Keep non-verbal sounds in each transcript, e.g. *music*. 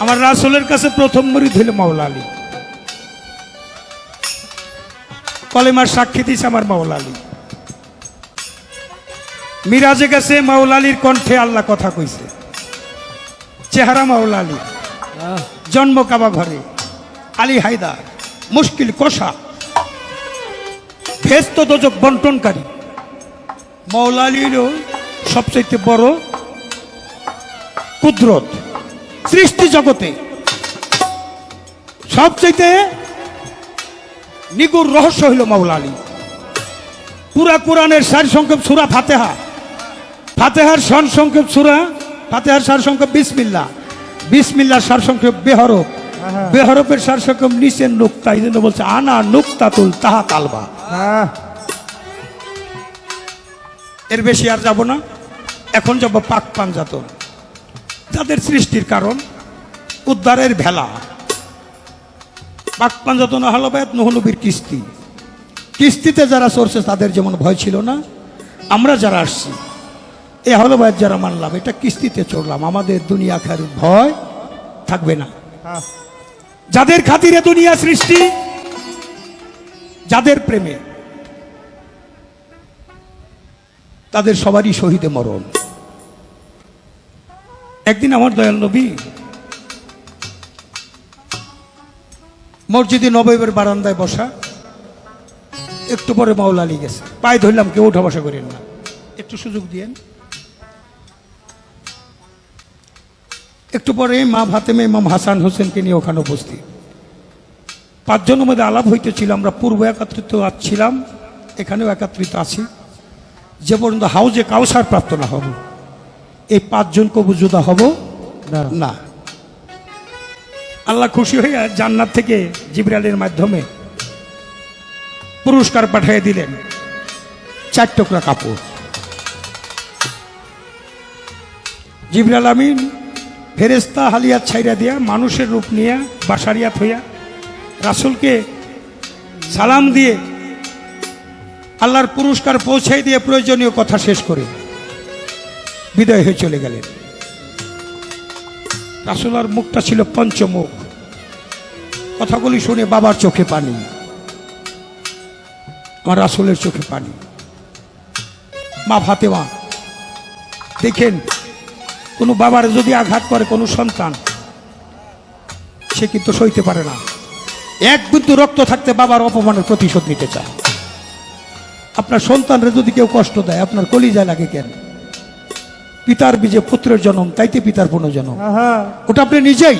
আমার রাসুলের কাছে প্রথম মরিদ হইল মাওলা আলী। কলেমার সাক্ষী দিছে আমার মাওলা আলী। মিরাজে গেছে, মাওলা আলীর কণ্ঠে আল্লাহ কথা কইছে। চেহারা মাওলা আলী। জন্ম কাবা ঘরে। আলী হায়দার, মুশকিল কষা। ভেস্ত দোজক বন্টনকারী। মাওলা আলীরও সবচাইতে বড় কুদরত। সৃষ্টি জগতে। সবচাইতে নিগুর রহস্য হইল মাওলা আলী পুরা কোরআনের সার সংক্ষেপ সুরা ফাতেহা। ফাতেহার সার সংক্ষেপ সুরা ফাতেহার সার সংক্ষেপ বিসমিল্লা বিসমিল্লার সার সংক্ষেপ বেহরফ। বেহরফের সার সংক্ষেপ নিচের নুক্তা এই জন্য বলছে আনা নুক্তাতুল তাহা কালবা। হ্যাঁ। এর বেশি আর যাব না। এখন যাব পাক পাঞ্জাতন। যাদের সৃষ্টির কারণ, উদ্ধারের ভেলা। পাক পাঞ্জাতন আহলবায়ত নহনবীর কিস্তি। কিস্তিতে যারা সরছে তাদের যেমন ভয় ছিল না, আমরা যারা আসছি, এ হলবায়ত যারা মানলাম, এটা কিস্তিতে চড়লাম। আমাদের দুনিয়া খার ভয় থাকবে না। যাদের খাতিরে দুনিয়া সৃষ্টি, যাদের প্রেমে, তাদের সবারই শহীদে মরণ। একদিন আমার দয়াল নবী মসজিদে নবীবের বারান্দায় বসা, একটু পরে মাওলা আলী গেছে। পায়ে ধরলাম, কেউ উঠা বসা করেন না। একটু সুযোগ দিয়েন। একটু পরে মা ভাতেমে ইমাম হাসান হোসেনকে নিয়ে ওখানে উপস্থিত। পাঁচজনের মধ্যে আলাপ হইতেছিল, আমরা পূর্ব একাত্রিত ছিলাম, এখানেও একাত্রিত আছি। যে পর্যন্ত হাউজে কাউসার প্রাপ্ত না হব। এই পাঁচজন কবুজুদা হব? না। আল্লাহ খুশি হইয়া জান্নাত থেকে জিবরালের মাধ্যমে পুরস্কার পাঠিয়ে দিলেন চার টুকরা কাপড়। জিবরাল আমিন ফেরেস্তা হালিয়াত ছাইরা দিয়া মানুষের রূপ নিয়ে বাসারিয়াত হইয়া রাসুলকে সালাম দিয়ে আল্লাহর পুরস্কার পৌঁছাই দিয়ে প্রয়োজনীয় কথা শেষ করে। বিদায় হয়ে চলে গেলেন। রাসুলার মুখটা ছিল পঞ্চমুখ। কথাগুলি শুনে বাবার চোখে পানি। আমার রাসুলের চোখে পানি। মা ফাতেমা, দেখেন, কোনো বাবার যদি আঘাত করে কোনো সন্তান, সে কিন্তু সইতে পারে না। এক বিন্দু রক্ত থাকতে বাবার অপমানের প্রতিশোধ নিতে চায়। আপনার সন্তানরা যদি কেউ কষ্ট দেয়, আপনার কলিজা লাগে কেন? পিতার বীজে পুত্রের জন্ম তাইতে পিতার পুনর্জন্ম। ওটা আপনি নিজেই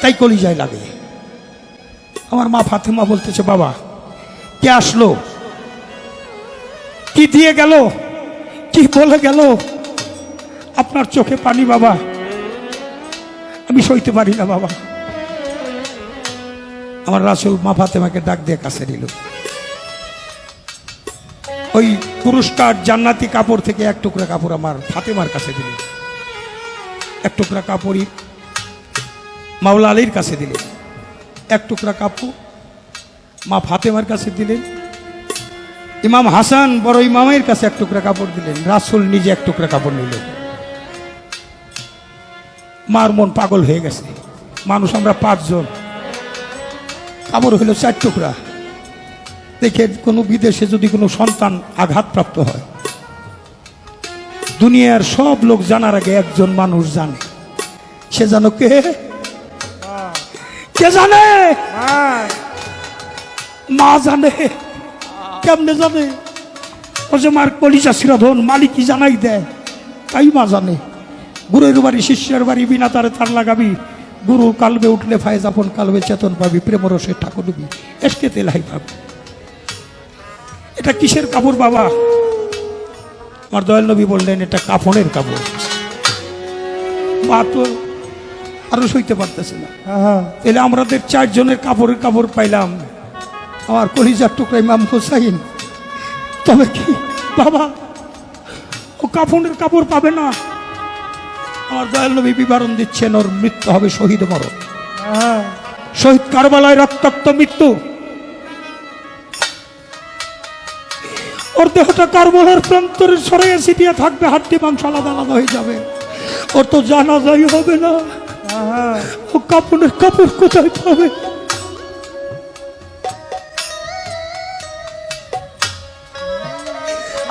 তাই কলিজায় লাগে। আমার মা ফাতেমা বলতেছে বাবা কে আসলো? কি দিয়ে গেল? কি বলে গেল? আপনার চোখে পানি বাবা। আমি সইতে পারি না বাবা। আমার রাসুল মা ফাতেমাকে ডাক দিয়ে কাছে নিল। ওই পুরস্কার জান্নাতি কাপড় থেকে এক টুকরা কাপড় আমার ফাতেমার কাছে দিল। এক টুকরা কাপড়ই মাওলা আলীর কাছে দিলেন এক টুকরা কাপড় মা ফাতেমার কাছে দিলেন ইমাম হাসান বড় ইমামের কাছে এক টুকরা কাপড় দিলেন। রাসুল নিজে এক টুকরা কাপড় নিলেন। মার মন পাগল হয়ে গেছে। মানুষ আমরা পাঁচজন। কাপড় হলো চার টুকরা। দেখে কোনো বিদেশে যদি কোনো সন্তান আঘাতপ্রাপ্ত হয়, দুনিয়ার সব লোক জানার আগে একজন মানুষ জানে। সে জানো কে? কে জানে? মা জানে। কেমনে জানে? ও যে মার কলিজা শিরাধন, মালিকই জানাই দেয়। তাই মা জানে। গুরুর বাড়ি, শিষ্যের বাড়ি, বিনা তারে তার লাগাবি। গুরু কালবে উঠলে ফায়জ আপন কালবে চেতন পাবি প্রেমরসে ঠাকুর দিবি এসকে তেলাই পাবি। এটা কিসের কাপড় বাবা? আমার দয়াল নবী বললেন এটা কাফনের কাপড়। মা তো আরও সইতে পারতেছে না। এলে আমাদের চারজনের কাপড়ের কাপড় পাইলাম। আমার কলিজার টুকরা ইমাম হোসাইন। তবে কি? বাবা ও কাফনের কাপড় পাবে না। আমার দয়াল নবী বিবরণ দিচ্ছেন ওর মৃত্যু হবে শহীদ মরণ। শহীদ কারবালায় রক্তাক্ত মৃত্যু। ওর দেহটা কারবালার প্রান্তরে সরাইয়া ছিটিয়ে থাকবে হাড্ডি মাংস আলাদা আলাদা হয়ে যাবে। ওর তো জানা যাই হবে না। ও কাপড়ের কাপড় কোথায় পাবে?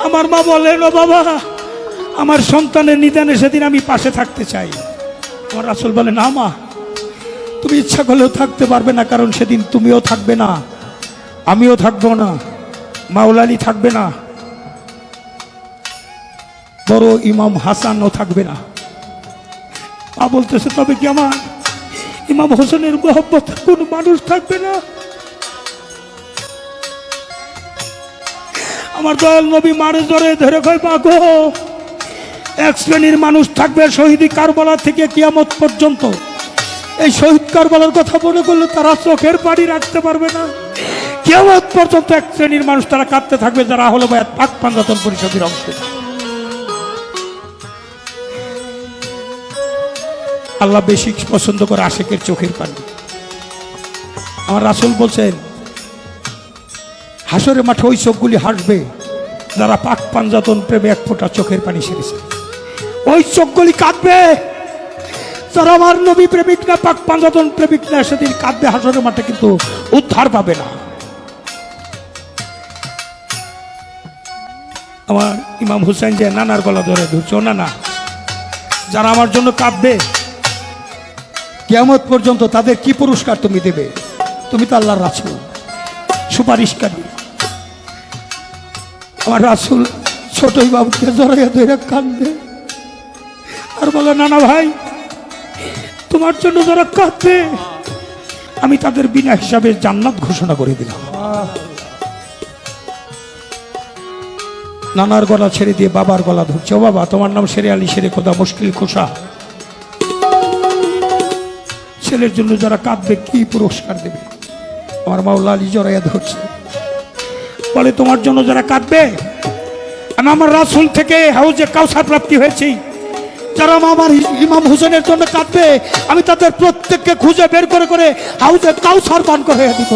আমার মা বলেন, ও বাবা, আমার সন্তানের নিদানে সেদিন আমি পাশে থাকতে চাই। আমার আসল বলে না মা, তুমি ইচ্ছা করলেও থাকতে পারবে না, কারণ সেদিন তুমিও থাকবে না, আমিও থাকব না। মাওলালি থাকবে না। বড় ইমাম হাসানও থাকবে না। মা বলতেছে, তবে কি আমার ইমাম হোসেনের মোহব্বত? কোন মানুষ থাকবে না? আমার দয়াল নবী মারে ধরে ধরে কয়, মা গো, এক শ্রেণির মানুষ থাকবে শহীদি কারবালা থেকে কিয়ামত পর্যন্ত। এই শহীদ কারবালার কথা মনে করলে তারা চোখের পানি রাখতে পারবে না। কিয়ামত পর্যন্ত এক শ্রেণির মানুষ তারা কাঁদতে থাকবে, যারা হলো পাক পাঞ্জাতন পরিষদের অংশ। আল্লাহ বেশি পছন্দ করে আশেকের চোখের পানি। আমার রাসুল বলছেন হাসরে মাঠে ওই চোখগুলি হাসবে যারা পাক পাঞ্জাতন প্রেমে এক ফোঁটা চোখের পানি সেরেছে। ওই চোখগুলি কাঁদবে যারা আমার নবী প্রেমিক না, পাক পাঞ্জাতন প্রেমিক না, সেদিন কাঁদবে হাসরের মাঠে, কিন্তু উদ্ধার পাবে না। আমার ইমাম হুসেন যে নানার গলা ধরে ধরছো না না যারা আমার জন্য কাঁদবে, কেয়ামত পর্যন্ত তাদের কি পুরস্কার তুমি দেবে? তুমি তো আল্লাহর রাসুল, সুপারিশকারী। আমার রাসুল ছোটই বাবুকে জড়াইয়া ধরে কাঁদবে। আর বলে, নানা ভাই, তোমার জন্য যারা কাঁদবে, আমি তাদের বিনা হিসাবে জান্নাত ঘোষণা করে দিলাম। নানার গলা ছেড়ে দিয়ে বাবার গলা ধরছে। ও বাবা, তোমার নাম সেরে আলী সেরে খোদা, মুশকিল খোসা। ছেলের জন্য যারা কাঁদবে, কি পুরস্কার দেবে? আমার মাওলা আলী জড়াইয়া ধরছে। বলে, তোমার জন্য যারা কাঁদবে, আমি আমার রাসুল থেকে হাউজে কাউসার প্রাপ্তি হয়েছি। যারা আমার ইমাম হোসেনের জন্য কাঁদবে, আমি তাদের প্রত্যেককে খুঁজে বের করে করে হাউজে কাউসার পান করে দিব।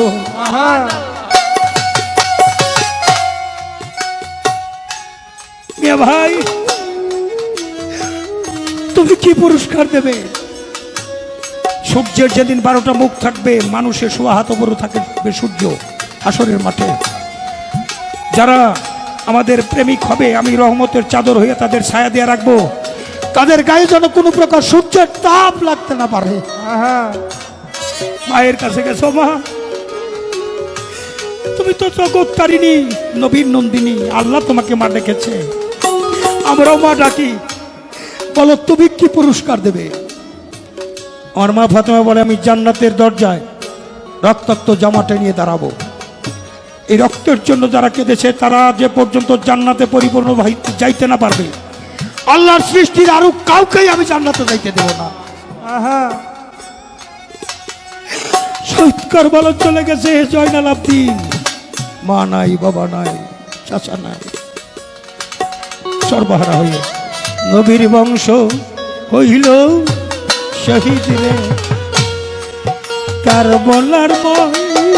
মিয়া ভাই তুমি কি পুরস্কার দেবে? সূর্যের যেদিন বারোটা মুখ থাকবে মানুষের সোয়া হাত বড় থাকবে সূর্য আসরের মাঠে। যারা আমাদের প্রেমিক হবে আমি রহমতের চাদর হয়ে তাদের ছায়া দিয়ে রাখব। তাদের গায়ে যেন কোনো প্রকার সূর্যের তাপ লাগতে না পারে। মায়ের কাছে গেছো মা? তুমি তো জগৎ নবীন নন্দিনী আল্লাহ তোমাকে মা ডেকেছে। আমরাও মা ডাকি, বলো তুমি কি পুরস্কার দেবে? আমার মা ফাতেমা বলে, আমি জান্নাতের দরজায় রক্তাক্ত জামাটা নিয়ে দাঁড়াবো। এই রক্তের জন্য যারা কেঁদেছে, তারা যে পর্যন্ত জান্নাতে পরিপূর্ণ যাইতে না পারবে, আল্লাহর সৃষ্টির আরও কাউকেই আমি জান্নাতে যাইতে দেব না। শহীদ কারবালা চলে গেছে, জয়নাল আব্দিন। মা নাই, বাবা নাই, চাচা নাই। সর্বহারা হয়ে নবীর বংশ হইল শহীদ রে। কারবলার ময়দানেরি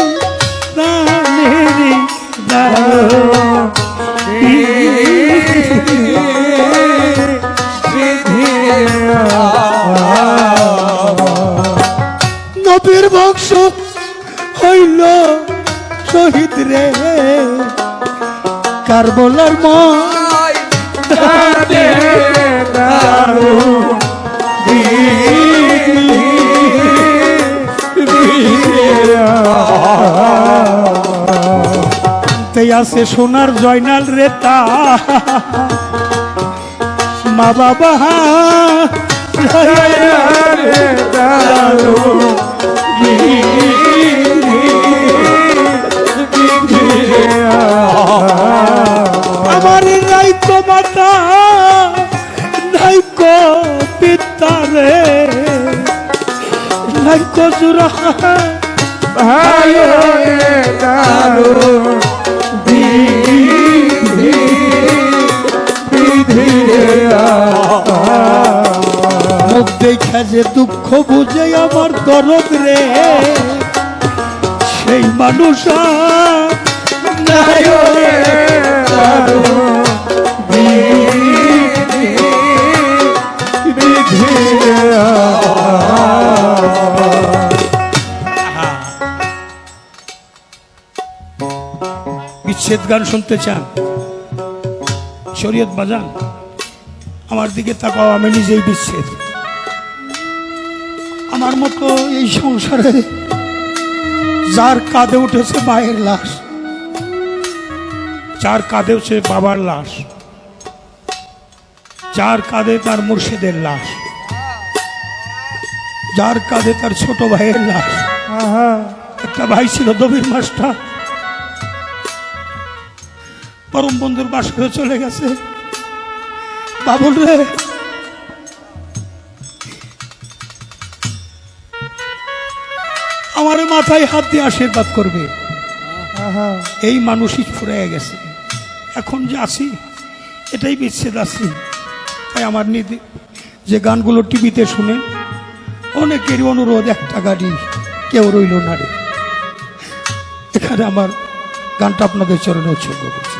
নবীর বংশ হইল শহীদ রে। কারবলার ময় তে আছে সোনার জয়নাল রে তা। মা বাবা নাইকো *laughs* মাতা নাইকো পিতা রে নাইকো জুরা মুখ দেখা যে দুঃখ বুঝে আমার দরদ রে। সেই মানুষ আর বিচ্ছেদ গান শুনতে চান? শরীয়ত বাজান, আমার দিকে তাকাও, আমি নিজেই বিচ্ছেদ। আমার মতো এই সংসারে যার কাঁধে উঠেছে মায়ের লাশ, যার কাঁধে উঠেছে বাবার লাশ, যার কাঁধে তার মুর্শিদের লাশ। যার কাঁধে তার ছোট ভাইয়ের লাশ। একটা ভাই ছিল দবির মাস্টার। পরম বন্ধুর বাস করে চলে গেছে। বাবুল রে। আমার মাথায় হাত দিয়ে আশীর্বাদ করবে। আহা। এই মানুষই ফুরাইয়া গেছে। এখন যে আছি এটাই বিচ্ছেদ আছি। তাই আমার নিদি যে গানগুলো টিভিতে শুনে অনেকেরই অনুরোধ, একটা গাড়ি, কেউ রইল না রে। এখানে আমার গানটা আপনাদের চরণে উৎসর্গ করছি।